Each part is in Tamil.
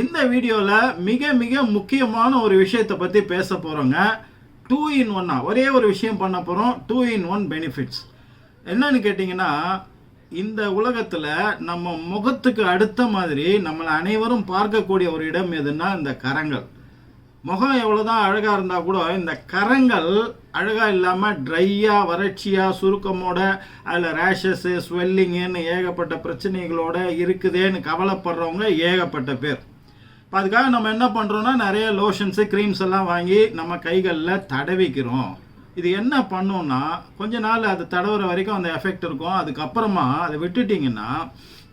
இந்த வீடியோவில் மிக மிக முக்கியமான ஒரு விஷயத்தை பற்றி பேச போகிறோங்க டூ இன் ஒன்னா ஒரே ஒரு விஷயம் பண்ண போகிறோம் டூ இன் ஒன் பெனிஃபிட்ஸ் என்னன்னு கேட்டிங்கன்னா இந்த உலகத்தில் நம்ம முகத்துக்கு அடுத்த மாதிரி நம்மளை அனைவரும் பார்க்கக்கூடிய ஒரு இடம் எதுன்னா இந்த கரங்கள். முகம் எவ்வளோதான் அழகாக இருந்தால் கூட இந்த கரங்கள் அழகாக இல்லாமல் ட்ரையாக வறட்சியாக சுருக்கமோட அதில் ரேஷஸ்ஸு ஸ்வெல்லிங்குன்னு ஏகப்பட்ட பிரச்சனைகளோட இருக்குதேன்னு கவலைப்படுறவங்க ஏகப்பட்ட பேர். அதுக்காக நம்ம என்ன பண்ணுறோன்னா நிறைய லோஷன்ஸு க்ரீம்ஸ் எல்லாம் வாங்கி நம்ம கைகளில் தடவிக்கிறோம். இது என்ன பண்ணும்னா கொஞ்ச நாள் அது தடவுற வரைக்கும் அந்த எஃபெக்ட் இருக்கும். அதுக்கப்புறமா அதை விட்டுட்டிங்கன்னா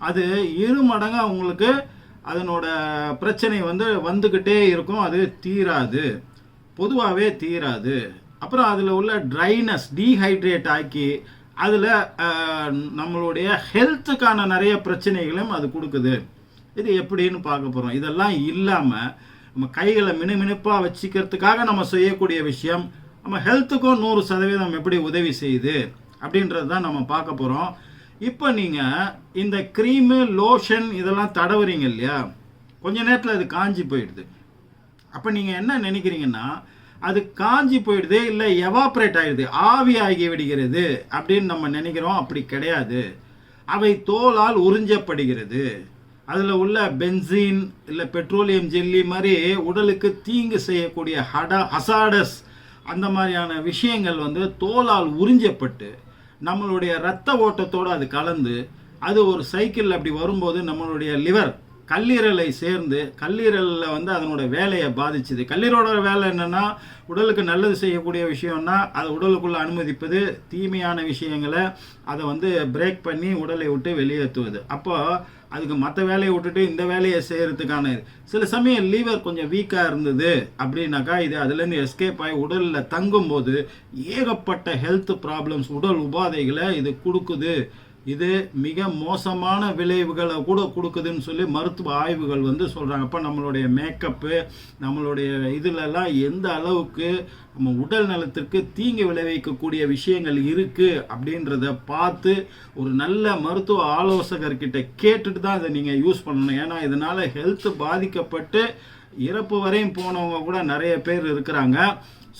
அது இரு மடங்காக உங்களுக்கு அதனோட பிரச்சனை வந்து வந்துக்கிட்டே இருக்கும். அது தீராது. பொதுவாகவே தீராது. அப்புறம் அதில் உள்ள ட்ரைனஸ் டீஹைட்ரேட் ஆக்கி அதில் நம்மளுடைய ஹெல்த்துக்கான நிறைய பிரச்சனைகளும் அது கொடுக்குது. இது எப்படின்னு பார்க்க போகிறோம் இதெல்லாம் இல்லாமல் நம்ம கைகளை மினுமினுப்பாக வச்சுக்கிறதுக்காக நம்ம செய்யக்கூடிய விஷயம் நம்ம ஹெல்த்துக்கும் நூறு சதவீதம் எப்படி உதவி செய்யுது அப்படின்றது தான் நம்ம பார்க்க போகிறோம் இப்போ நீங்கள் இந்த க்ரீமு லோஷன் இதெல்லாம் தடவுறீங்க இல்லையா? கொஞ்ச நேரத்தில் அது காஞ்சி போயிடுது. அப்போ நீங்கள் என்ன நினைக்கிறீங்கன்னா அது காஞ்சி போயிடுது இல்லை எவாப்ரேட் ஆகிடுது ஆவி ஆகி விடுகிறது அப்படின்னு நம்ம நினைக்கிறோம். அப்படி கிடையாது. அவை தோலால் உறிஞ்சப்படுகிறது. அதில் உள்ள பென்சீன் இல்லை பெட்ரோலியம் ஜெல்லி மாதிரி உடலுக்கு தீங்கு செய்யக்கூடிய ஹடா ஹசாடஸ் அந்த மாதிரியான விஷயங்கள் வந்து தோலால் உறிஞ்சப்பட்டு நம்மளுடைய ரத்த ஓட்டத்தோடு அது கலந்து அது ஒரு சைக்கிள் அப்படி வரும்போது நம்மளுடைய லிவர் கல்லீரலை சேர்ந்து கல்லீரலில் வந்து அதனோட வேலையை பாதிச்சுது. கல்லீரோட வேலை என்னென்னா உடலுக்கு நல்லது செய்யக்கூடிய விஷயம்னா அதை உடலுக்குள்ளே அனுமதிப்பது தீமையான விஷயங்களை அதை வந்து பிரேக் பண்ணி உடலை விட்டு வெளியேற்றுவது. அப்போ அதுக்கு மற்ற வேலையை விட்டுட்டு இந்த வேலையை செய்கிறதுக்கான சில சமயம் லீவர் கொஞ்சம் வீக்காக இருந்தது அப்படின்னாக்கா இது அதுலேருந்து எஸ்கேப் ஆகி உடலில் தங்கும்போது ஏகப்பட்ட ஹெல்த் ப்ராப்ளம்ஸ் உடல் உபாதைகளை இது கொடுக்குது. இது மிக மோசமான விளைவுகளை கூட கொடுக்குதுன்னு சொல்லி மருத்துவ ஆய்வுகள் வந்து சொல்கிறாங்க அப்போ நம்மளுடைய மேக்கப்பு நம்மளுடைய இதிலெல்லாம் எந்த அளவுக்கு நம்ம உடல் நலத்திற்கு தீங்கு விளைவிக்கக்கூடிய விஷயங்கள் இருக்குது அப்படின்றத பார்த்து ஒரு நல்ல மருத்துவ ஆலோசகர்கிட்ட கேட்டுட்டு தான் இதை நீங்கள் யூஸ் பண்ணணும். ஏன்னா இதனால் ஹெல்த் பாதிக்கப்பட்டு இறப்பு வரையும் போனவங்க கூட நிறைய பேர் இருக்கிறாங்க.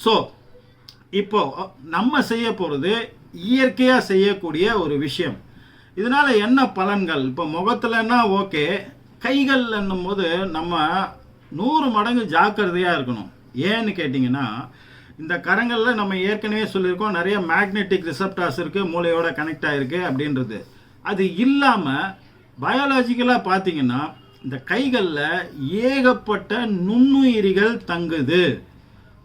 ஸோ இப்போ நம்ம செய்ய போகிறது இயற்கையாக செய்யக்கூடிய ஒரு விஷயம். இதனால என்ன பலன்கள்? இப்போ முகத்துலன்னா ஓகே. கைகள் என்னும் போது நம்ம நூறு மடங்கு ஜாக்கிரதையாக இருக்கணும். ஏன்னு கேட்டிங்கன்னா இந்த கரங்களில் நம்ம ஏற்கனவே சொல்லியிருக்கோம் நிறைய மேக்னெட்டிக் ரிசப்டார்ஸ் இருக்குது மூளையோட கனெக்ட் ஆகிருக்கு அப்படின்றது. அது இல்லாமல் பயாலஜிக்கலாக பார்த்தீங்கன்னா இந்த கைகளில் ஏகப்பட்ட நுண்ணுயிரிகள் தங்குது.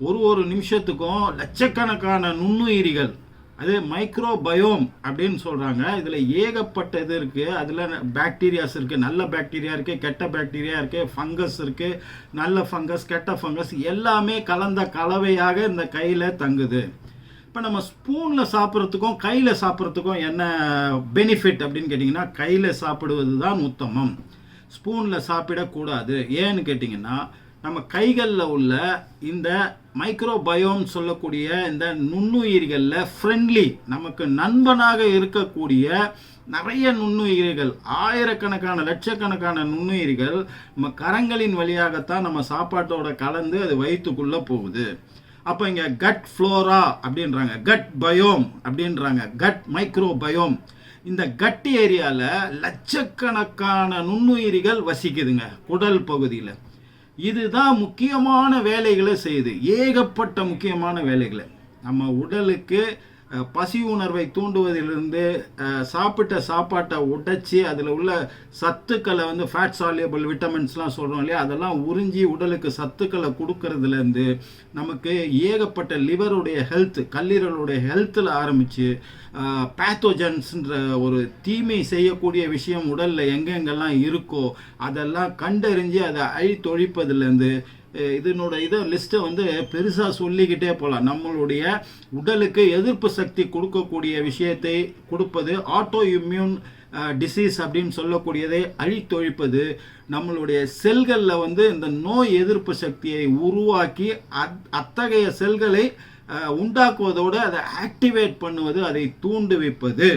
ஒரு ஒரு நிமிஷத்துக்கும் லட்சக்கணக்கான நுண்ணுயிரிகள். அது மைக்ரோபயோம் அப்படின்னு சொல்கிறாங்க இதில் ஏகப்பட்ட இது இருக்குது அதில் பாக்டீரியாஸ் இருக்குது நல்ல பாக்டீரியா இருக்குது கெட்ட பாக்டீரியா இருக்குது ஃபங்கஸ் இருக்குது நல்ல ஃபங்கஸ் கெட்ட ஃபங்கஸ் எல்லாமே கலந்த கலவையாக இந்த கையில் தங்குது. இப்போ நம்ம ஸ்பூனில் சாப்பிட்றதுக்கும் கையில் சாப்பிட்றதுக்கும் என்ன பெனிஃபிட் அப்படின்னு கேட்டிங்கன்னா கையில் சாப்பிடுவது தான் உத்தமம். ஸ்பூனில் சாப்பிடக்கூடாது. ஏன்னு கேட்டிங்கன்னா நம்ம கைகளில் உள்ள இந்த மைக்ரோபயோம் சொல்லக்கூடிய இந்த நுண்ணுயிர்களில் ஃப்ரெண்ட்லி நமக்கு நண்பனாக இருக்கக்கூடிய நிறைய நுண்ணுயிர்கள் ஆயிரக்கணக்கான லட்சக்கணக்கான நுண்ணுயிர்கள் நம்ம கரங்களின் வழியாகத்தான் நம்ம சாப்பாட்டோட கலந்து அது வயிற்றுக்குள்ளே போகுது. அப்போ இங்கே கட் ஃப்ளோரா அப்படின்றாங்க கட் பயோம் அப்படின்றாங்க கட் மைக்ரோ பயோம் இந்த கட் ஏரியாவில் லட்சக்கணக்கான நுண்ணுயிரிகள் வசிக்குதுங்க குடல் பகுதியில். இதுதான் முக்கியமான வேலைகளை செய்யுது ஏகப்பட்ட முக்கியமான வேலைகளை. நம்ம உடலுக்கு பசி உணர்வை தூண்டுவதிலிருந்து சாப்பிட்ட சாப்பாட்டை உடைச்சி அதில் உள்ள சத்துக்களை வந்து ஃபேட் சாலியபிள் விட்டமின்ஸ்லாம் சொல்கிறோம் இல்லையா? அதெல்லாம் உறிஞ்சி உடலுக்கு சத்துக்களை கொடுக்கறதுலேருந்து நமக்கு ஏகப்பட்ட லிவருடைய ஹெல்த் கல்லீரலுடைய ஹெல்த்தில் ஆரம்பித்து பேத்தோஜன்ஸ்ன்ற ஒரு தீமை செய்யக்கூடிய விஷயம் உடலில் எங்கெங்கெல்லாம் இருக்கோ அதெல்லாம் கண்டறிஞ்சு அதை அழித்தொழிப்பதுலேருந்து இதனோட இதை லிஸ்ட்டை வந்து பெருசாக சொல்லிக்கிட்டே போகலாம் நம்மளுடைய உடலுக்கு எதிர்ப்பு சக்தி கொடுக்கக்கூடிய விஷயத்தை கொடுப்பது ஆட்டோ இம்யூன் டிசீஸ் அப்படின்னு சொல்லக்கூடியதை அழித்தொழிப்பது நம்மளுடைய செல்களில் வந்து இந்த நோய் எதிர்ப்பு சக்தியை உருவாக்கி அத் அத்தகைய செல்களை உண்டாக்குவதோடு அதை ஆக்டிவேட் பண்ணுவது அதை தூண்டுவிப்பது.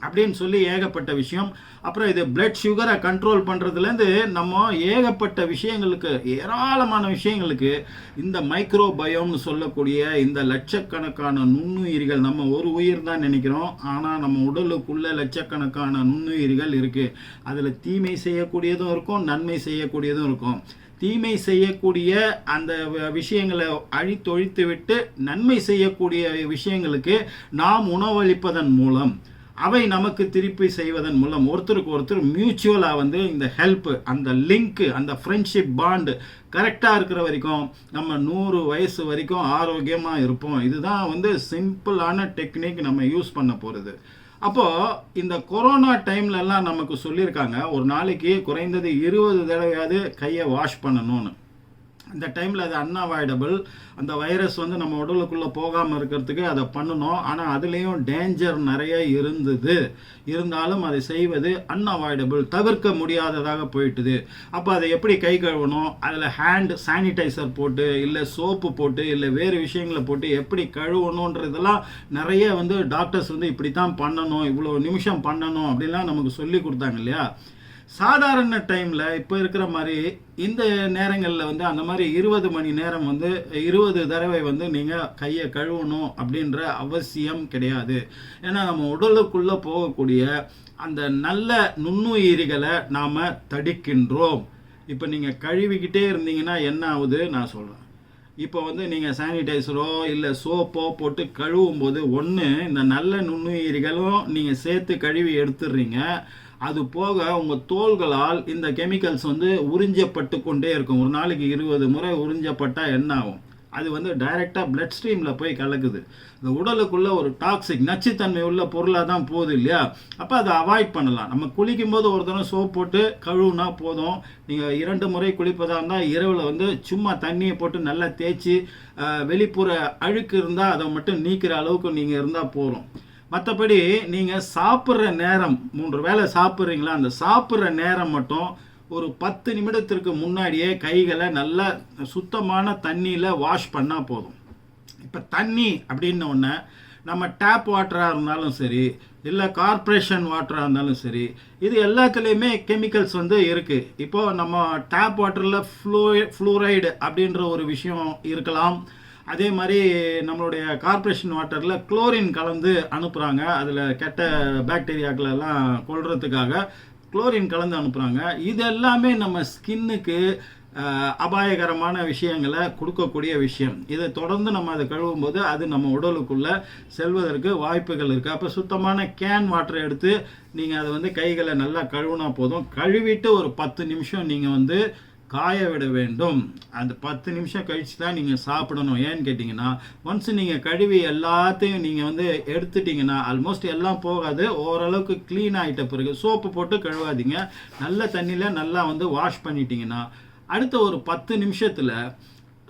அப்படின்னு சொல்லி ஏகப்பட்ட விஷயம். அப்புறம் இது பிளட் சுகரை கண்ட்ரோல் பண்ணுறதுலேருந்து நம்ம ஏகப்பட்ட விஷயங்களுக்கு ஏராளமான விஷயங்களுக்கு இந்த மைக்ரோபயோம்னு சொல்லக்கூடிய இந்த லட்சக்கணக்கான நுண்ணுயிர்கள் நம்ம ஒரு உயிர் தான் நினைக்கிறோம். ஆனால் நம்ம உடலுக்குள்ள லட்சக்கணக்கான நுண்ணுயிர்கள் இருக்குது அதில் தீமை செய்யக்கூடியதும் இருக்கும் நன்மை செய்யக்கூடியதும் இருக்கும். தீமை செய்யக்கூடிய அந்த வ- விஷயங்களை அழித்தொழித்து விட்டு நன்மை செய்யக்கூடிய விஷயங்களுக்கு நாம் உணவளிப்பதன் மூலம் அவை நமக்கு திருப்பி செய்வதன் மூலம் ஒருத்தருக்கு ஒருத்தர் மியூச்சுவலாக வந்து இந்த ஹெல்ப்பு அந்த லிங்க் அந்த ஃப்ரெண்ட்ஷிப் பாண்டு கரெக்டாக இருக்கிற வரைக்கும் நம்ம நூறு வயசு வரைக்கும் ஆரோக்கியமாக இருப்போம். இதுதான் வந்து சிம்பிளான டெக்னிக் நம்ம யூஸ் பண்ண போகிறது அப்போது இந்த கொரோனா டைம்லலாம் நமக்கு சொல்லியிருக்காங்க ஒரு நாளைக்கு குறைந்தது இருபது தடவையாவது கையை வாஷ் பண்ணணும்னு. இந்த டைமில் அது அன்அவாய்டபிள் அந்த வைரஸ் வந்து நம்ம உடலுக்குள்ளே போகாமல் இருக்கிறதுக்கு அதை பண்ணணும். ஆனால் அதுலேயும் டேஞ்சர் நிறைய இருந்தது. இருந்தாலும் அதை செய்வது அன்அவாய்டபிள் தவிர்க்க முடியாததாக போயிட்டுது. அப்போ அதை எப்படி கை கழுவணும்? அதில் ஹேண்ட் சானிடைசர் போட்டு இல்லை சோப்பு போட்டு இல்லை வேறு விஷயங்களை போட்டு எப்படி கழுவணுன்றதெல்லாம் நிறைய வந்து டாக்டர்ஸ் வந்து இப்படி தான் பண்ணணும். இவ்வளோ நிமிஷம் பண்ணணும் அப்படிலாம் நமக்கு சொல்லி கொடுத்தாங்க இல்லையா? சாதாரண டைமில் இப்போ இருக்கிற மாதிரி இந்த நேரங்களில் வந்து அந்த மாதிரி இருபது மணி நேரம் வந்து இருபது தடவை வந்து நீங்கள் கையை கழுவணும் அப்படின்ற அவசியம் கிடையாது. ஏன்னா நம்ம உடலுக்குள்ளே போகக்கூடிய அந்த நல்ல நுண்ணுயிரிகளை நாம் தடுக்கின்றோம். இப்போ நீங்கள் கழுவிக்கிட்டே இருந்தீங்கன்னா என்ன ஆகுது? நான் சொல்கிறேன் இப்போ வந்து நீங்கள் சானிடைசரோ இல்லை சோப்போ போட்டு கழுவும் போது ஒன்று இந்த நல்ல நுண்ணுயிரிகளும் நீங்கள் சேர்த்து கழுவி எடுத்துடுறீங்க. அது போக உங்கள் தோள்களால் இந்த கெமிக்கல்ஸ் வந்து உறிஞ்சப்பட்டு கொண்டே இருக்கும். ஒரு நாளைக்கு இருபது முறை உறிஞ்சப்பட்டால் என்ன ஆகும்? அது வந்து டைரெக்டாக பிளட் ஸ்ட்ரீமில் போய் கலக்குது. இந்த உடலுக்குள்ள ஒரு டாக்ஸிக் நச்சுத்தன்மை உள்ள பொருளாக தான் போகுது இல்லையா? அப்போ அதை அவாய்ட் பண்ணலாம். நம்ம குளிக்கும் போது ஒரு தடவை சோப் போட்டு கழுவுனா போதும். நீங்கள் இரண்டு முறை குளிப்பதாக இருந்தால் இரவில் வந்து சும்மா தண்ணியை போட்டு நல்லா தேய்ச்சி வெளிப்புற அழுக்கு இருந்தால் அதை மட்டும் நீக்கிற அளவுக்கு நீங்கள் இருந்தால் போதும். மற்றபடி நீங்கள் சாப்பிட்ற நேரம் மூன்று வேளை சாப்பிட்றீங்களா? அந்த சாப்பிட்ற நேரம் மட்டும் ஒரு பத்து நிமிடத்திற்கு முன்னாடியே கைகளை நல்லா சுத்தமான தண்ணியில் வாஷ் பண்ணால் போதும். இப்போ தண்ணி அப்படின்ன உடனே நம்ம டேப் வாட்டராக இருந்தாலும் சரி இல்லை கார்ப்பரேஷன் வாட்டராக இருந்தாலும் சரி இது எல்லாத்துலேயுமே கெமிக்கல்ஸ் வந்து இருக்குது இப்போது நம்ம டேப் வாட்டரில் ஃப்ளூ ஃப்ளூரைடு அப்படின்ற ஒரு விஷயம் இருக்கலாம். அதே மாதிரி நம்மளுடைய கார்ப்பரேஷன் வாட்டரில் குளோரின் கலந்து அனுப்புகிறாங்க அதில் கெட்ட பேக்டீரியாக்களெல்லாம் கொள்றதுக்காக குளோரின் கலந்து அனுப்புகிறாங்க இது எல்லாமே நம்ம ஸ்கின்னுக்கு அபாயகரமான விஷயங்களை கொடுக்கக்கூடிய விஷயம். இதை தொடர்ந்து நம்ம அதை கழுவும் போது அது நம்ம உடலுக்குள்ளே செல்வதற்கு வாய்ப்புகள் இருக்குது அப்போ சுத்தமான கேன் வாட்டரை எடுத்து நீங்கள் அதை வந்து கைகளை நல்லா கழுவுனா போதும். கழுவிட்டு ஒரு பத்து நிமிஷம் நீங்கள் வந்து காய விட வேண்டும். அந்த பத்து நிமிஷம் கழிச்சு தான் நீங்கள் சாப்பிடணும். ஏன்னு கேட்டிங்கன்னா ஒன்ஸ் நீங்கள் கழுவி எல்லாத்தையும் நீங்கள் வந்து எடுத்துட்டிங்கன்னா ஆல்மோஸ்ட் எல்லாம் போகாது. ஓரளவுக்கு க்ளீன் ஆகிட்ட பிறகு சோப்பு போட்டு கழுவாதீங்க. நல்ல தண்ணியில் நல்லா வந்து வாஷ் பண்ணிட்டீங்கன்னா அடுத்த ஒரு பத்து நிமிஷத்தில்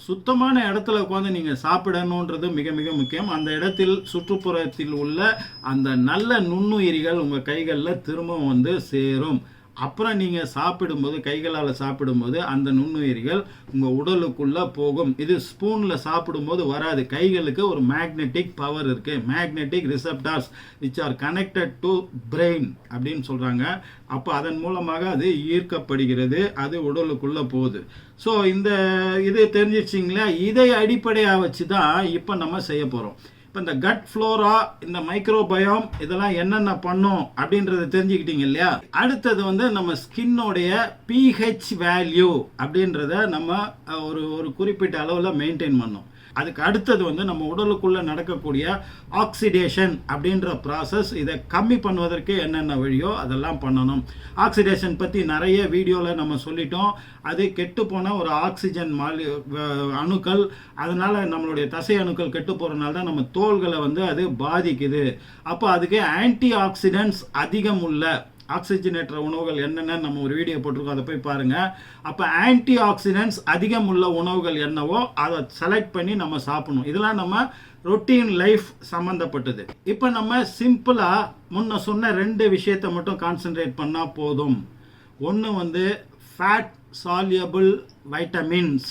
சுத்தமான இடத்துல உட்காந்து நீங்கள் சாப்பிடணுன்றது மிக மிக முக்கியம். அந்த இடத்தில் சுற்றுப்புறத்தில் உள்ள அந்த நல்ல நுண்ணுயிரிகள் உங்கள் கைகளில் திரும்பவும் வந்து சேரும். அப்புறம் நீங்கள் சாப்பிடும்போது கைகளால் சாப்பிடும்போது அந்த நுண்ணுயிரிகள் உங்கள் உடலுக்குள்ளே போகும். இது ஸ்பூனில் சாப்பிடும்போது வராது. கைகளுக்கு ஒரு மேக்னெட்டிக் பவர் இருக்குது magnetic receptors which are connected to brain அப்படின்னு சொல்கிறாங்க அப்போ அதன் மூலமாக அது ஈர்க்கப்படுகிறது. அது உடலுக்குள்ளே போகுது. ஸோ இந்த இது தெரிஞ்சிச்சிங்களா இதை அடிப்படையாக வச்சு தான் இப்போ நம்ம செய்ய போகிறோம் இப்போ இந்த கட் ஃப்ளோரா இந்த மைக்ரோபயோம் இதெல்லாம் என்னென்ன பண்ணும் அப்படின்றத தெரிஞ்சுக்கிட்டீங்க இல்லையா? அடுத்தது வந்து நம்ம ஸ்கின்னோடைய பிஹெச் வேல்யூ அப்படின்றத நம்ம ஒரு ஒரு குறிப்பிட்ட அளவில் மெயின்டைன் பண்ணோம். அதுக்கு அடுத்தது வந்து நம்ம உடலுக்குள்ளே நடக்கக்கூடிய ஆக்சிடேஷன் அப்படின்ற ப்ராசஸ் இதை கம்மி பண்ணுவதற்கு என்னென்ன வழியோ அதெல்லாம் பண்ணணும். ஆக்சிடேஷன் பற்றி நிறைய வீடியோவில் நம்ம சொல்லிட்டோம். அது கெட்டு போன ஒரு ஆக்சிஜன் மாலி அணுக்கள். அதனால் நம்மளுடைய தசை அணுக்கள் கெட்டு போகிறனால தான் நம்ம தோள்களை வந்து அது பாதிக்குது. அப்போ அதுக்கு ஆன்டி ஆக்சிடென்ட்ஸ் அதிகம் உள்ள ஆக்சிஜனேற்ற உணவுகள் என்னென்ன நம்ம ஒரு வீடியோ போட்டிருக்கோம் அதை போய் பாருங்கள் அப்போ ஆன்டி ஆக்சிடென்ட்ஸ் அதிகம் உள்ள உணவுகள் என்னவோ அதை செலக்ட் பண்ணி நம்ம சாப்பிடணும். இதெல்லாம் நம்ம ரொட்டீன் லைஃப் சம்மந்தப்பட்டது இப்போ நம்ம சிம்பிளாக முன்ன சொன்ன ரெண்டு விஷயத்தை மட்டும் கான்சென்ட்ரேட் பண்ணால் போதும். ஒன்று வந்து ஃபேட் சால்யபிள் வைட்டமின்ஸ்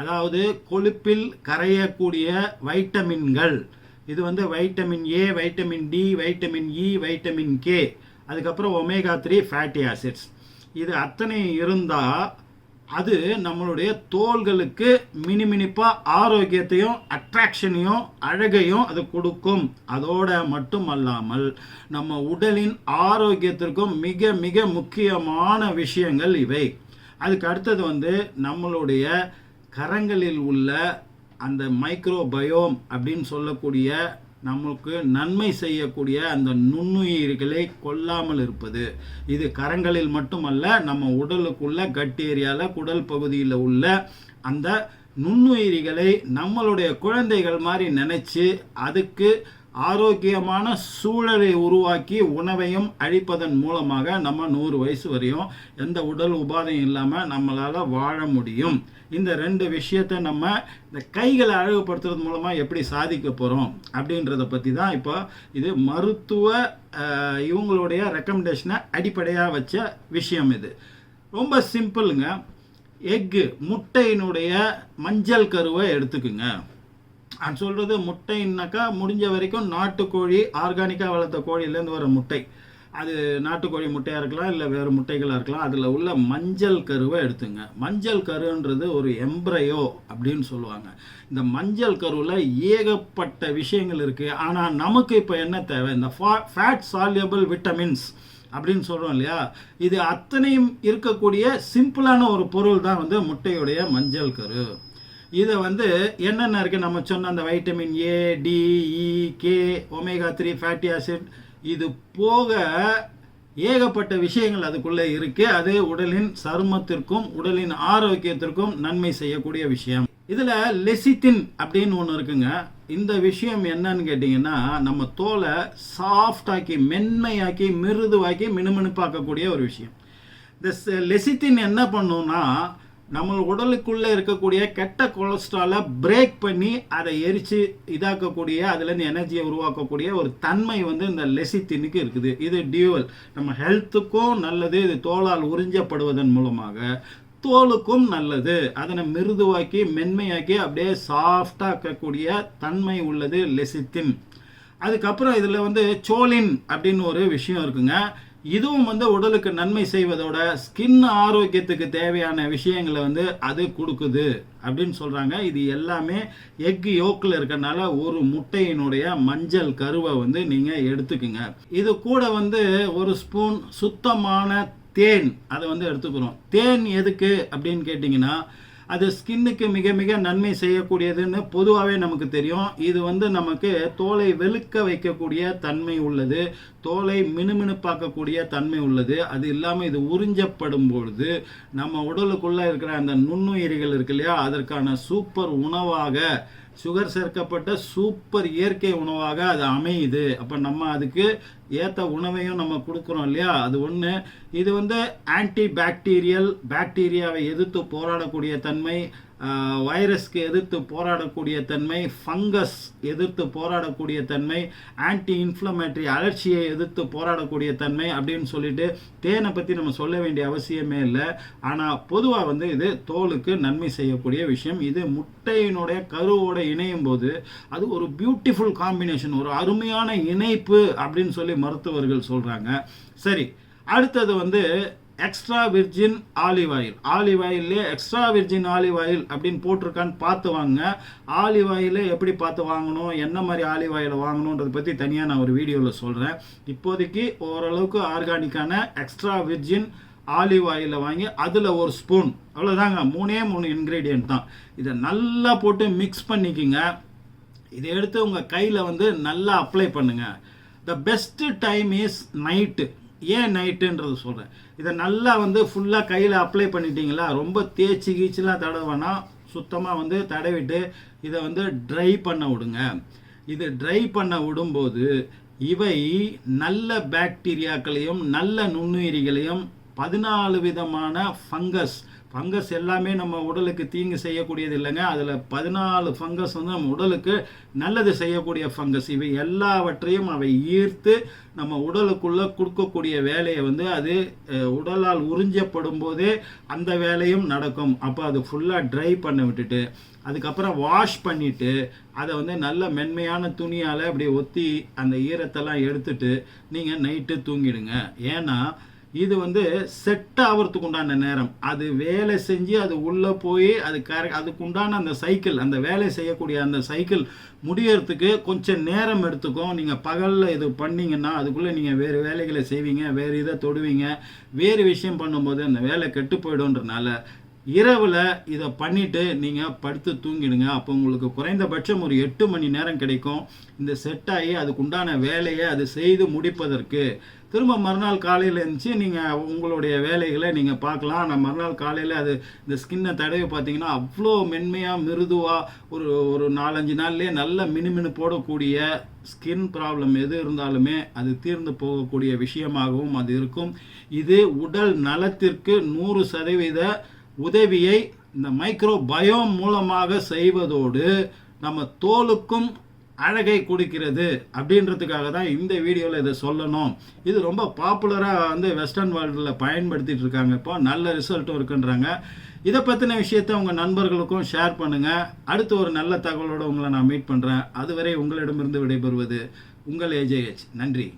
அதாவது கொழுப்பில் கரையக்கூடிய வைட்டமின்கள் இது வந்து vitamin A vitamin D vitamin E vitamin K அதுக்கப்புறம் ஒமேகா த்ரீ ஃபேட்டி ஆசிட்ஸ் இது அத்தனை இருந்தால் அது நம்மளுடைய தோள்களுக்கு மினிமினிப்பாக ஆரோக்கியத்தையும் அட்ராக்ஷனையும் அழகையும் அது கொடுக்கும். அதோட மட்டுமல்லாமல் நம்ம உடலின் ஆரோக்கியத்திற்கும் மிக மிக முக்கியமான விஷயங்கள் இவை. அதுக்கு அடுத்தது வந்து நம்மளுடைய கரங்களில் உள்ள அந்த மைக்ரோபயோம் அப்படின்னு சொல்லக்கூடிய நமக்கு நன்மை செய்யக்கூடிய அந்த நுண்ணுயிர்களை கொல்லாமல் இருப்பது. இது கரங்களில் மட்டுமல்ல நம்ம உடலுக்குள்ள கட் ஏரியாவில் குடல் பகுதியில் உள்ள அந்த நுண்ணுயிரிகளை நம்மளுடைய குழந்தைகள் மாதிரி நினைச்சு அதுக்கு ஆரோக்கியமான சூழலை உருவாக்கி உணவையும் அழிப்பதன் மூலமாக நம்ம நூறு வயசு வரையும் எந்த உடல் உபாதையும் இல்லாமல் நம்மளால் வாழ முடியும். இந்த ரெண்டு விஷயத்தை நம்ம இந்த கைகளை அழகுபடுத்துறது மூலமாக எப்படி சாதிக்க போகிறோம் அப்படின்றத பற்றி தான் இப்போ இது மருத்துவ இவங்களுடைய ரெக்கமெண்டேஷனை அடிப்படையாக வச்ச விஷயம் இது. ரொம்ப சிம்பிளுங்க எக்கு முட்டையினுடைய மஞ்சள் கருவை எடுத்துக்குங்க. நான் சொல்கிறது முட்டைன்னாக்கா முடிஞ்ச வரைக்கும் நாட்டுக்கோழி ஆர்கானிக்காக வளர்த்த கோழியிலேருந்து வர முட்டை. அது நாட்டுக்கோழி முட்டையாக இருக்கலாம் இல்லை வேறு முட்டைகளாக இருக்கலாம். அதில் உள்ள மஞ்சள் கருவை எடுத்துங்க. மஞ்சள் கருன்றது ஒரு எம்ப்ரையோ அப்படின்னு சொல்லுவாங்க. இந்த மஞ்சள் கருவில் ஏகப்பட்ட விஷயங்கள் இருக்குது ஆனால் நமக்கு இப்போ என்ன தேவை? இந்த ஃபா ஃபேட் சால்யபிள் விட்டமின்ஸ் அப்படின்னு சொல்கிறோம் இல்லையா? இது அத்தனையும் இருக்கக்கூடிய சிம்பிளான ஒரு பொருள் தான் வந்து முட்டையுடைய மஞ்சள் கரு. இதை வந்து என்னென்ன இருக்குது நம்ம சொன்ன அந்த vitamin A D E K omega three fatty acid இது போக ஏகப்பட்ட விஷயங்கள் அதுக்குள்ளே இருக்குது அது உடலின் சருமத்திற்கும் உடலின் ஆரோக்கியத்திற்கும் நன்மை செய்யக்கூடிய விஷயம். இதில் லெசித்தின் அப்படின்னு ஒன்று இருக்குங்க. இந்த விஷயம் என்னன்னு கேட்டிங்கன்னா நம்ம தோலை சாஃப்டாக்கி மென்மையாக்கி மிருதுவாக்கி மினுமினுப்பாக்கக்கூடிய ஒரு விஷயம். இந்த லெசித்தின் என்ன பண்ணும்னா நம்ம உடலுக்குள்ளே இருக்கக்கூடிய கெட்ட கொலஸ்ட்ராலை பிரேக் பண்ணி அதை எரித்து இதாக்கக்கூடிய அதுலேருந்து எனர்ஜியை உருவாக்கக்கூடிய ஒரு தன்மை வந்து இந்த லெசித்தினுக்கு இருக்குது. இது டியூவல் நம்ம ஹெல்த்துக்கும் நல்லது இது தோலால் உறிஞ்சப்படுவதன் மூலமாக. தோலுக்கும் நல்லது. அதனை மிருதுவாக்கி மென்மையாக்கி அப்படியே சாஃப்டாக்கக்கூடிய தன்மை உள்ளது லெசித்தின் அதுக்கப்புறம் இதில் வந்து சோலின் அப்படின்னு ஒரு விஷயம் இருக்குங்க. இதுவும் வந்து உடலுக்கு நன்மை செய்வதோட ஸ்கின் ஆரோக்கியத்துக்கு தேவையான விஷயங்களை வந்து அது கொடுக்குது அப்படின்னு சொல்கிறாங்க இது எல்லாமே எக் யோக்கில் இருக்கனால ஒரு முட்டையினுடைய மஞ்சள் கருவை வந்து நீங்கள் எடுத்துக்குங்க. இது கூட வந்து ஒரு ஸ்பூன் சுத்தமான தேன் அதை வந்து எடுத்துக்கிறோம். தேன் எதுக்கு அப்படின்னு கேட்டிங்கன்னா அது ஸ்கின்னுக்கு மிக மிக நன்மை செய்யக்கூடியதுன்னு பொதுவாகவே நமக்கு தெரியும். இது வந்து நமக்கு தோலை வெளுக்க வைக்கக்கூடிய தன்மை உள்ளது. தோலை மினுமினுப்பாக்கக்கூடிய தன்மை உள்ளது. அது இல்லாமல் இது உறிஞ்சப்படும் பொழுது நம்ம உடலுக்குள்ளே இருக்கிற அந்த நுண்ணுயிரிகள் இருக்கு இல்லையா? அதற்கான சூப்பர் உணவாக சுகர் சேர்க்கப்பட்ட சூப்பர் இயற்கை உணவாக அது அமையுது. அப்போ நம்ம அதுக்கு ஏற்ற உணவையும் நம்ம கொடுக்குறோம் இல்லையா? அது ஒன்று இது வந்து ஆன்டி பாக்டீரியல் பாக்டீரியாவை எதிர்த்து போராடக்கூடிய தன்மை வைரஸ்க்கு எதிர்த்து போராடக்கூடிய தன்மை ஃபங்கஸ் எதிர்த்து போராடக்கூடிய தன்மை ஆன்டி இன்ஃப்ளமேட்டரி அலர்ச்சியை எதிர்த்து போராடக்கூடிய தன்மை அப்படின்னு சொல்லிட்டு தேனை பற்றி நம்ம சொல்ல வேண்டிய அவசியமே இல்லை. ஆனால் பொதுவாக வந்து இது தோலுக்கு நன்மை செய்யக்கூடிய விஷயம். இது முட்டையினுடைய கருவோட இணையும் போது அது ஒரு பியூட்டிஃபுல் காம்பினேஷன் ஒரு அருமையான இணைப்பு அப்படின்னு சொல்லி மருத்துவர்கள் சொல்கிறாங்க சரி அடுத்தது வந்து extra virgin olive oil olive ஆயிலே எக்ஸ்ட்ரா விர்ஜின் ஆலிவ் ஆயில் அப்படின்னு போட்டிருக்கான்னு பார்த்து வாங்க. ஆலிவ் ஆயிலே எப்படி பார்த்து வாங்கணும்? என்ன மாதிரி ஆலிவ் ஆயிலை வாங்கணுன்றதை பற்றி தனியாக நான் ஒரு வீடியோவில் சொல்கிறேன் இப்போதைக்கு ஓரளவுக்கு ஆர்கானிக்கான எக்ஸ்ட்ரா விர்ஜின் ஆலிவ் ஆயிலில் வாங்கி அதில் ஒரு ஸ்பூன் அவ்வளோதாங்க மூணே மூணு இன்க்ரீடியன்ட் தான். இதை நல்லா போட்டு மிக்ஸ் பண்ணிக்கிங்க. இதை எடுத்து உங்கள் கையில் வந்து நல்லா அப்ளை பண்ணுங்கள் the best time is night ஏன் நைட்டுன்றது சொல்கிறேன் இதை நல்லா வந்து ஃபுல்லாக கையில் அப்ளை பண்ணிட்டீங்களா? ரொம்ப தேய்ச்சி கீச்சுலாம் தடவைனா சுத்தமாக வந்து தடவிட்டு இதை வந்து ட்ரை பண்ண விடுங்க. இது ட்ரை பண்ண விடும்போது இவை நல்ல பாக்டீரியாக்களையும் நல்ல நுண்ணுயிரிகளையும் பதினாலு விதமான ஃபங்கஸ் ஃபங்கஸ் எல்லாமே நம்ம உடலுக்கு தீங்கு செய்யக்கூடியது இல்லைங்க. அதில் பதினாலு ஃபங்கஸ் வந்து நம்ம உடலுக்கு நல்லது செய்யக்கூடிய ஃபங்கஸ் இவை எல்லாவற்றையும் அவை ஈர்த்து நம்ம உடலுக்குள்ளே கொடுக்கக்கூடிய வேலையை வந்து அது உடலால் உறிஞ்சப்படும் போதே அந்த வேலையும் நடக்கும். அப்போ அது ஃபுல்லாக ட்ரை பண்ண விட்டுட்டு அதுக்கப்புறம் வாஷ் பண்ணிவிட்டு அதை வந்து நல்ல மென்மையான துணியால் அப்படி ஒத்தி அந்த ஈரத்தெல்லாம் எடுத்துட்டு நீங்கள் நைட்டு தூங்கிடுங்க. ஏன்னா இது வந்து செட் ஆகிறதுக்கு உண்டான நேரம். அது வேலை செஞ்சு அது உள்ளே போய் அது கர அதுக்குண்டான அந்த சைக்கிள் அந்த வேலை செய்யக்கூடிய அந்த சைக்கிள் முடியறதுக்கு கொஞ்சம் நேரம் எடுத்துக்கும். நீங்கள் பகலில் இது பண்ணிங்கன்னா அதுக்குள்ளே நீங்கள் வேறு வேலைகளை செய்வீங்க வேறு இதை தொடுவீங்க. வேறு விஷயம் பண்ணும்போது அந்த வேலை கெட்டு போயிடும்ன்றனால இரவில் இதை பண்ணிவிட்டு நீங்கள் படுத்து தூங்கிடுங்க. அப்போ உங்களுக்கு குறைந்தபட்சம் ஒரு எட்டு மணி நேரம் கிடைக்கும். இந்த செட் ஆகி அதுக்குண்டான வேலையை அது செய்து முடிப்பதற்கு. திரும்ப மறுநாள் காலையில் இருந்துச்சு நீங்கள் உங்களுடைய வேலைகளை நீங்கள் பார்க்கலாம். ஆனால் மறுநாள் காலையில் அது இந்த ஸ்கின்னை தடவி பார்த்தீங்கன்னா அவ்வளோ மென்மையாக மிருதுவாக ஒரு ஒரு நாலஞ்சு நாள்லேயே நல்ல மினுமினு போடக்கூடிய ஸ்கின் ப்ராப்ளம் எது இருந்தாலுமே அது தீர்ந்து போகக்கூடிய விஷயமாகவும் அது இருக்கும். இது உடல் நலத்திற்கு நூறு சதவீத உதவியை இந்த மைக்ரோ பயோம் மூலமாக செய்வதோடு நம்ம தோலுக்கும் அழகை கொடுக்கிறது அப்படின்றதுக்காக தான் இந்த வீடியோவில் இதை சொல்லணும். இது ரொம்ப பாப்புலராக வந்து வெஸ்டர்ன் வேர்ல்டில் பயன்படுத்திகிட்டு இருக்காங்க. இப்போ நல்ல ரிசல்ட்டும் இருக்குன்றாங்க. இதை பற்றின விஷயத்தை உங்கள் நண்பர்களுக்கும் ஷேர் பண்ணுங்கள் அடுத்து ஒரு நல்ல தகவலோடு உங்களை நான் மீட் பண்ணுறேன் அதுவரை உங்களிடமிருந்து விடைபெறுவது உங்கள் ஏஜேஹெச் நன்றி.